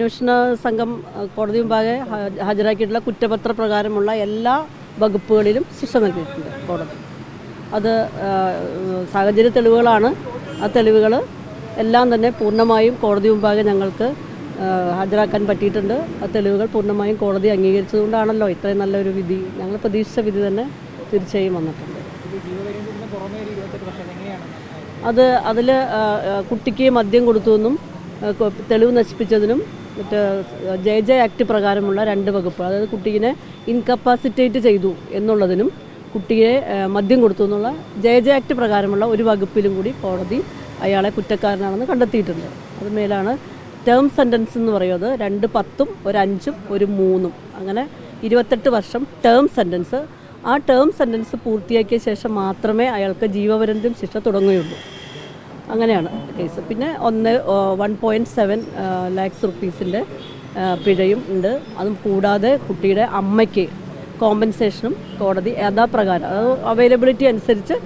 അന്വേഷണ സംഘം കോടതി മുമ്പാകെ ഹാജരാക്കിയിട്ടുള്ള കുറ്റപത്ര പ്രകാരമുള്ള എല്ലാ വകുപ്പുകളിലും ശിക്ഷ നൽകിയിട്ടുണ്ട് കോടതി. അത് സാഹചര്യ തെളിവുകളാണ്. ആ തെളിവുകൾ എല്ലാം തന്നെ പൂർണമായും കോടതി മുമ്പാകെ ഞങ്ങൾക്ക് ഹാജരാക്കാൻ പറ്റിയിട്ടുണ്ട്. ആ തെളിവുകൾ പൂർണമായും കോടതി അംഗീകരിച്ചതുകൊണ്ടാണല്ലോ ഇത്രയും നല്ലൊരു വിധി. ഞങ്ങൾ പ്രതീക്ഷിച്ച വിധി തന്നെ തീർച്ചയായും വന്നിട്ടുണ്ട്. അത് അതിൽ കുട്ടിക്ക് മദ്യം കൊടുത്തുവെന്നും തെളിവ് നശിപ്പിച്ചതിനും മറ്റ് ജെ ജെ ആക്ട് പ്രകാരമുള്ള രണ്ട് വകുപ്പ് അതായത് കുട്ടീനെ ഇൻകപ്പാസിറ്റേറ്റ് ചെയ്തു എന്നുള്ളതിനും കുട്ടിയെ മദ്യം കൊടുത്തു എന്നുള്ള ജെ ജെ ആക്ട് പ്രകാരമുള്ള ഒരു വകുപ്പിലും കൂടി കോടതി അയാളെ കുറ്റക്കാരനാണെന്ന് കണ്ടെത്തിയിട്ടുണ്ട്. അതുമേലാണ് ടേം സെന്റൻസ് എന്ന് പറയുന്നത് രണ്ട് പത്തും ഒരു അഞ്ചും ഒരു മൂന്നും. അങ്ങനെ ഇരുപത്തെട്ട് വർഷം ടേം സെന്റൻസ് ആ ടേം സെന്റൻസ് പൂർത്തിയാക്കിയ ശേഷം മാത്രമേ അയാൾക്ക് ജീവപര്യന്തം ശിക്ഷ തുടങ്ങുകയുള്ളൂ. അങ്ങനെയാണ് കേസ്. പിന്നെ ഒന്ന് വൺ പോയിന്റ് സെവൻ ലാക്സ് റുപ്പീസിന്റെ പിഴയും ഉണ്ട്. അതും കൂടാതെ കുട്ടിയുടെ അമ്മയ്ക്ക് കോമ്പൻസേഷനും കോടതി യഥാപ്രകാരം അത് അവൈലബിലിറ്റി അനുസരിച്ച്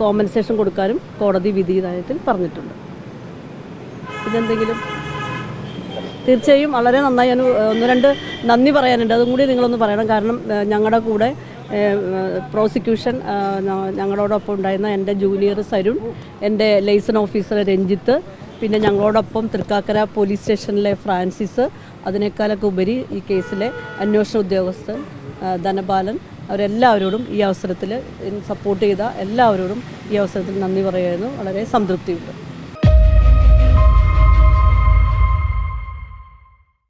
കോമ്പൻസേഷൻ കൊടുക്കാനും കോടതി വിധിയായത്തിൽ പറഞ്ഞിട്ടുണ്ട്. പിന്നെന്തെങ്കിലും തീർച്ചയായും വളരെ നന്നായി ഞാൻ ഒന്ന് രണ്ട് നന്ദി പറയാനുണ്ട്. അതും കൂടി നിങ്ങളൊന്ന് പറയണം. കാരണം ഞങ്ങളുടെ കൂടെ പ്രോസിക്യൂഷൻ ഞങ്ങളോടൊപ്പം ഉണ്ടായിരുന്ന എന്റെ ജൂനിയർ സരുൺ എന്റെ ലൈസൺ ഓഫീസർ രഞ്ജിത്ത് പിന്നെ ഞങ്ങളോടൊപ്പം തൃക്കാക്കര പോലീസ് സ്റ്റേഷനിലെ ഫ്രാൻസിസ് അതിനേക്കാളൊക്കെ ഉപരി ഈ കേസിലെ അന്വേഷണ ഉദ്യോഗസ്ഥൻ ധനപാലൻ അവരെല്ലാവരോടും ഈ അവസരത്തിൽ സപ്പോർട്ട് ചെയ്ത എല്ലാവരോടും ഈ അവസരത്തിൽ നന്ദി പറയുന്നു. വളരെ സംതൃപ്തിയുണ്ട്.